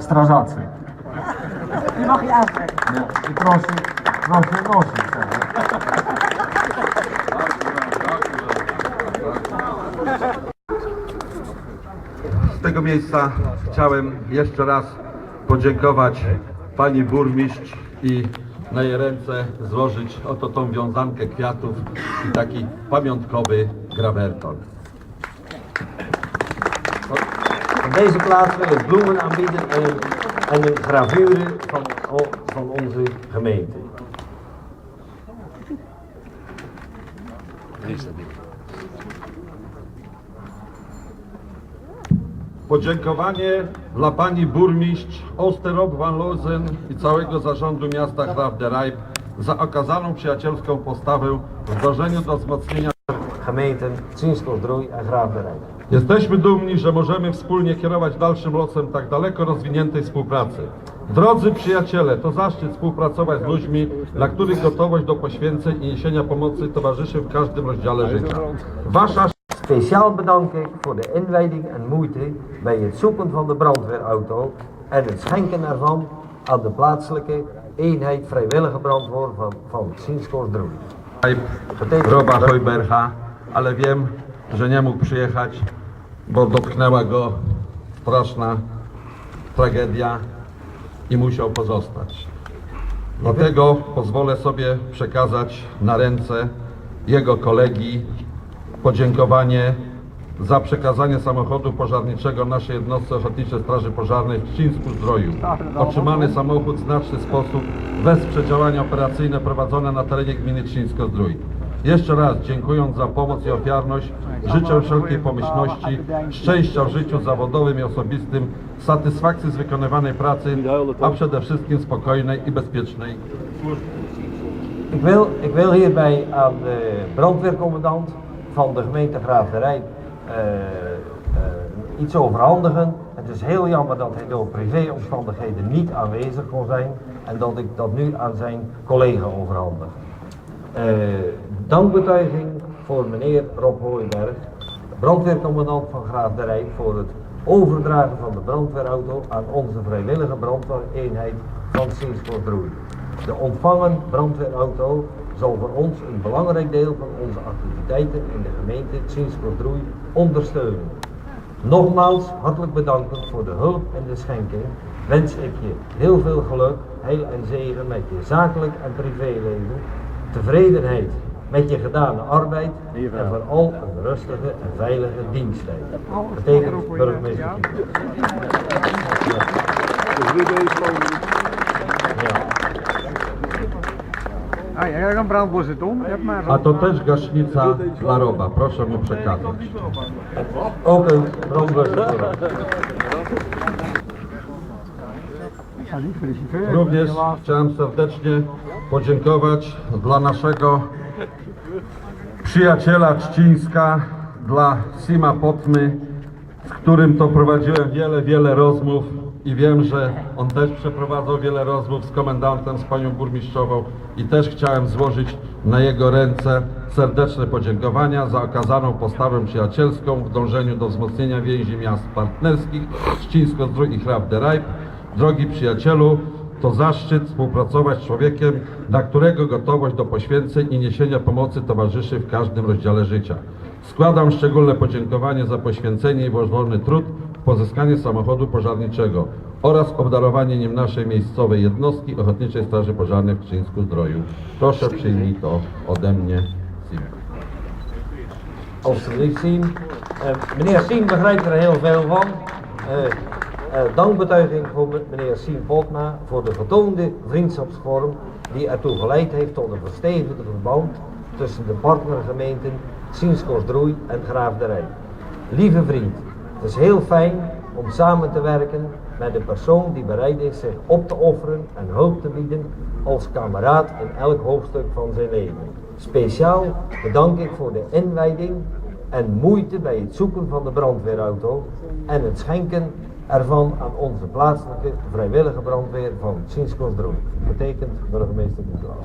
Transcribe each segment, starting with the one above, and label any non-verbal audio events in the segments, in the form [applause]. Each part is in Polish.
strażacy. Aantrekken. Ja, I proszę, proszę nosić. Z tego miejsca chciałem jeszcze raz podziękować pani burmistrz i na jej ręce złożyć oto tą wiązankę kwiatów i taki pamiątkowy grawerton. Van deze plaats wil ik bloemen aanbieden en een, en een gravure van, van onze gemeente. Podziękowanie dla pani burmistrz Osterop van Lozen i całego zarządu miasta Graf de Rijp za okazaną przyjacielską postawę w dążeniu do wzmocnienia Gemeenten Sinskelsdroei en Graaf de Rijn. Jesteśmy dumni, że możemy wspólnie kierować dalszym losem tak daleko rozwiniętej współpracy. Drodzy przyjaciele, to zaszczyt współpracować z ludźmi, dla których gotowość do poświęceń i niesienia pomocy towarzyszy w każdym rozdziale życia. Wasza Speciaal bedank ik voor de inwijding en moeite bij het zoeken van de brandweerauto en het schenken ervan aan de plaatselijke eenheid vrijwillige brandweer van, van Sinskelsdroei. Roba Hojberga, ale wiem, że nie mógł przyjechać, bo dotknęła go straszna tragedia i musiał pozostać. Dlatego pozwolę sobie przekazać na ręce jego kolegi podziękowanie za przekazanie samochodu pożarniczego naszej jednostce Ochotniczej Straży Pożarnej w Ścińsku Zdroju. Otrzymany samochód w znaczny sposób wesprze działania operacyjne prowadzone na terenie gminy Trzcińsko Zdrój. Jeszcze raz dziękując za pomoc i ofiarność, życzę wszelkiej pomyślności, szczęścia w życiu zawodowym i osobistym, satysfakcji z wykonywanej pracy, a przede wszystkim spokojnej i bezpiecznej Ik wil, ik wil hierbij aan de brandweercommandant van de gemeente Graaf de Rijn eh, eh, iets overhandigen. Het is heel jammer dat hij door privéomstandigheden niet aanwezig kon zijn en dat ik dat nu aan zijn collega overhandig. Eh, dankbetuiging voor meneer Rob Hooiberg, brandweercommandant van Graaf de Rijn, voor het overdragen van de brandweerauto aan onze vrijwillige brandweereenheid van Sindsvoortroei. De ontvangen brandweerauto zal voor ons een belangrijk deel van onze activiteiten in de gemeente Sindsvoortroei ondersteunen. Nogmaals hartelijk bedanken voor de hulp en de schenking. Wens ik je heel veel geluk, heil en zegen met je zakelijk en privéleven, tevredenheid met je gedane arbeid en vooral een rustige en veilige diensttijd. Betekent burgemeester ja een brandblusje, Tom? Je hebt maar A to też gaśnica dla Roba, proszę mu przekazać. Ook een brandblusje voor Również chciałem serdecznie podziękować dla naszego przyjaciela Trzcińska, dla Sima Potmy, z którym to prowadziłem wiele, wiele rozmów i wiem, że on też przeprowadzał wiele rozmów z komendantem, z panią burmistrzową i też chciałem złożyć na jego ręce serdeczne podziękowania za okazaną postawę przyjacielską w dążeniu do wzmocnienia więzi miast partnerskich Trzcińsko-Zdrój i Hrab de Rajp. Drogi przyjacielu, to zaszczyt współpracować z człowiekiem, dla którego gotowość do poświęceń i niesienia pomocy towarzyszy w każdym rozdziale życia. Składam szczególne podziękowanie za poświęcenie i wolny trud w pozyskaniu samochodu pożarniczego oraz obdarowanie nim naszej miejscowej jednostki Ochotniczej Straży Pożarnej w Krzyńsku Zdroju. Proszę przyjmij to ode mnie. Meneer Siem begrijpt er heel veel van. Eh, dankbetuiging voor me- meneer Siem Potma voor de getoonde vriendschapsvorm die ertoe geleid heeft tot een verstevigde verband tussen de partnergemeenten Sinskosdroei en Graaf de Rijn. Lieve vriend, het is heel fijn om samen te werken met een persoon die bereid is zich op te offeren en hulp te bieden als kameraad in elk hoofdstuk van zijn leven. Speciaal bedank ik voor de inwijding en moeite bij het zoeken van de brandweerauto en het schenken ervan aan onze plaatselijke vrijwillige brandweer van Sint-Kosdroom. Betekent burgemeester Niklaas.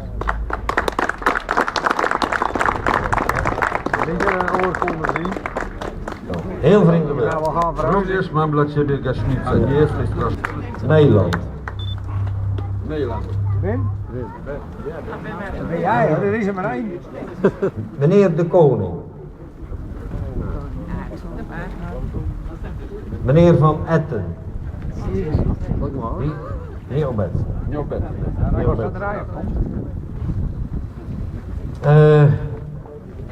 Heel vriendelijk. Groetjes, mijn bladje de gasniet. De eerste is dat. Nederland. Nederland. Ben? Ben. Ja, ben jij, er is er maar één. Meneer de Koning. Meneer Van Etten. Wie? Niet obecny. Nie obecny. Hij was aan de rij. Kom. Eh,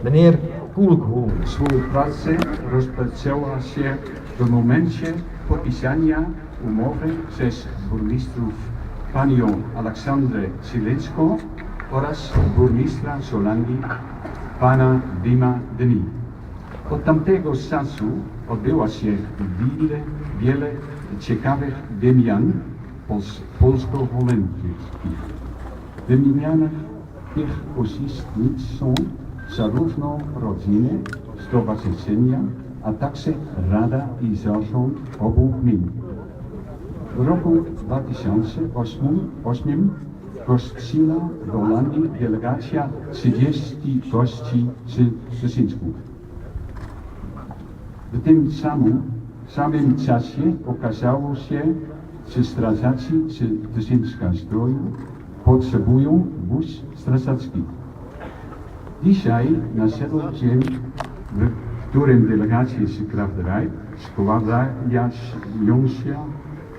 meneer Koelkhoen. Współpracy rozpoczęła się w momencie podpisania umowy przez burmistrzów panią Aleksandrę Silecką oraz burmistrza Solandii pana Dima Dni. Od tamtego czasu odbyła się wiele, wiele ciekawych wymian pols- polsko-holenderskich. W wymianach tych uczestniczą zarówno rodziny, stowarzyszenia, a także Rada i Zarząd obu gmin. W roku 2008 gościła w Holandii delegacja 30 gości z Tysińsków. W tym samym, samym czasie okazało się, że strażacy z Tysińska Zdroju potrzebują bus strażacki. Dzisiaj naszedł dzień, w którym delegacje z Krafterij składają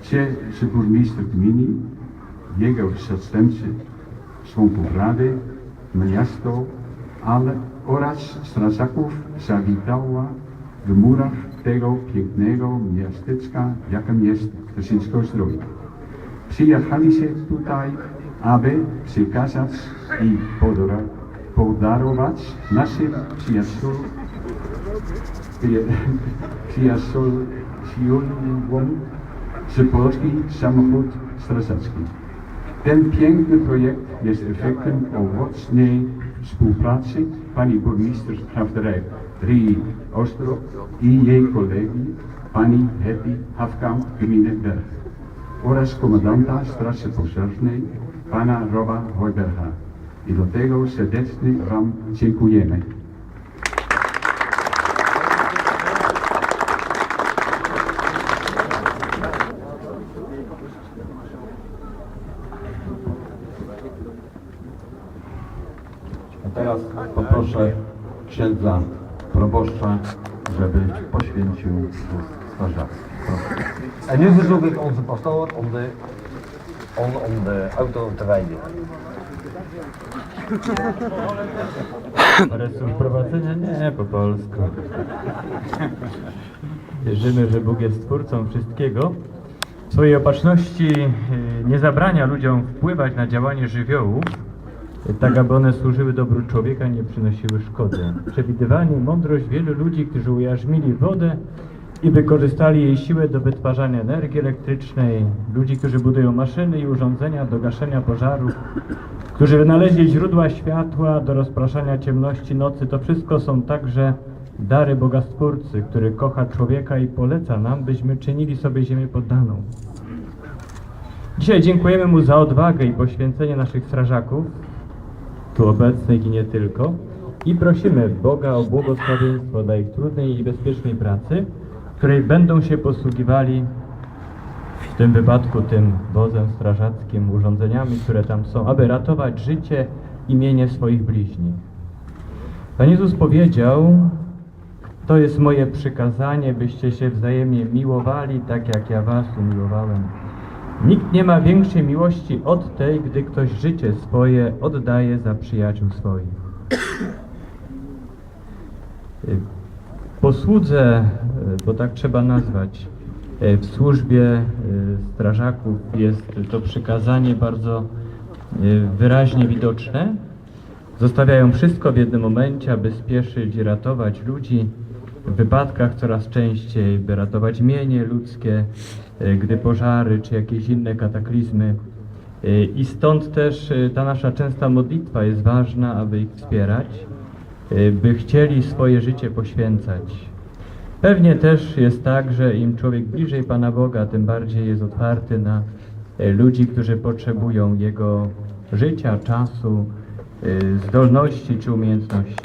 się z burmistrz gminy, jego zastępcy, członków rady, miasto, ale oraz strażaków zawitała w murach tego pięknego miasteczka, jakim jest Tysińsko Zdroju. Przyjechali się tutaj, aby przekazać i podarować naszym przyjaciół, przyja- przyjaciół- [laughs] przyjaciółom z Polski samochód strażacki. Ten piękny projekt jest efektem owocnej współpracy pani burmistrz Krafterij Rii Ostrov i jej kolegi pani Hetty Hafkamp gminy oraz komendanta Straży Pożarnej pana Roba Hojberga. I do tego serdecznie Wam dziękujemy. A teraz poproszę księdza proboszcza, żeby poświęcił wóz strażacki. Proszę. En nu verzoek ik onze pastoor om de, om, om de auto te wijden. Parę słów prowadzenia? Nie, po polsku. Wierzymy, że Bóg jest Twórcą wszystkiego. W swojej opatrzności y, nie zabrania ludziom wpływać na działanie żywiołów, tak aby one służyły dobru człowieka nie przynosiły szkody. Przewidywanie mądrość wielu ludzi, którzy ujarzmili wodę i wykorzystali jej siłę do wytwarzania energii elektrycznej, ludzi, którzy budują maszyny i urządzenia do gaszenia pożarów, którzy wynaleźli źródła światła do rozpraszania ciemności nocy, to wszystko są także dary Boga Stwórcy, który kocha człowieka i poleca nam, byśmy czynili sobie ziemię poddaną. Dzisiaj dziękujemy Mu za odwagę i poświęcenie naszych strażaków, tu obecnych i nie tylko, i prosimy Boga o błogosławieństwo dla ich trudnej i bezpiecznej pracy, której będą się posługiwali w tym wypadku tym wozem strażackim, urządzeniami, które tam są, aby ratować życie i mienie swoich bliźnich. Pan Jezus powiedział, to jest moje przykazanie, byście się wzajemnie miłowali, tak jak ja was umiłowałem. Nikt nie ma większej miłości od tej, gdy ktoś życie swoje oddaje za przyjaciół swoich. Y, Posłudze, y, bo tak trzeba nazwać, y, w służbie strażaków jest to przykazanie bardzo wyraźnie widoczne. Zostawiają wszystko w jednym momencie, aby spieszyć ratować ludzi wypadkach coraz częściej, by ratować mienie ludzkie, y, gdy pożary czy jakieś inne kataklizmy. Y, I stąd też y, ta nasza częsta modlitwa jest ważna, aby ich wspierać, by chcieli swoje życie poświęcać. Pewnie też jest tak, że im człowiek bliżej Pana Boga, tym bardziej jest otwarty na ludzi, którzy potrzebują Jego życia, czasu, zdolności czy umiejętności.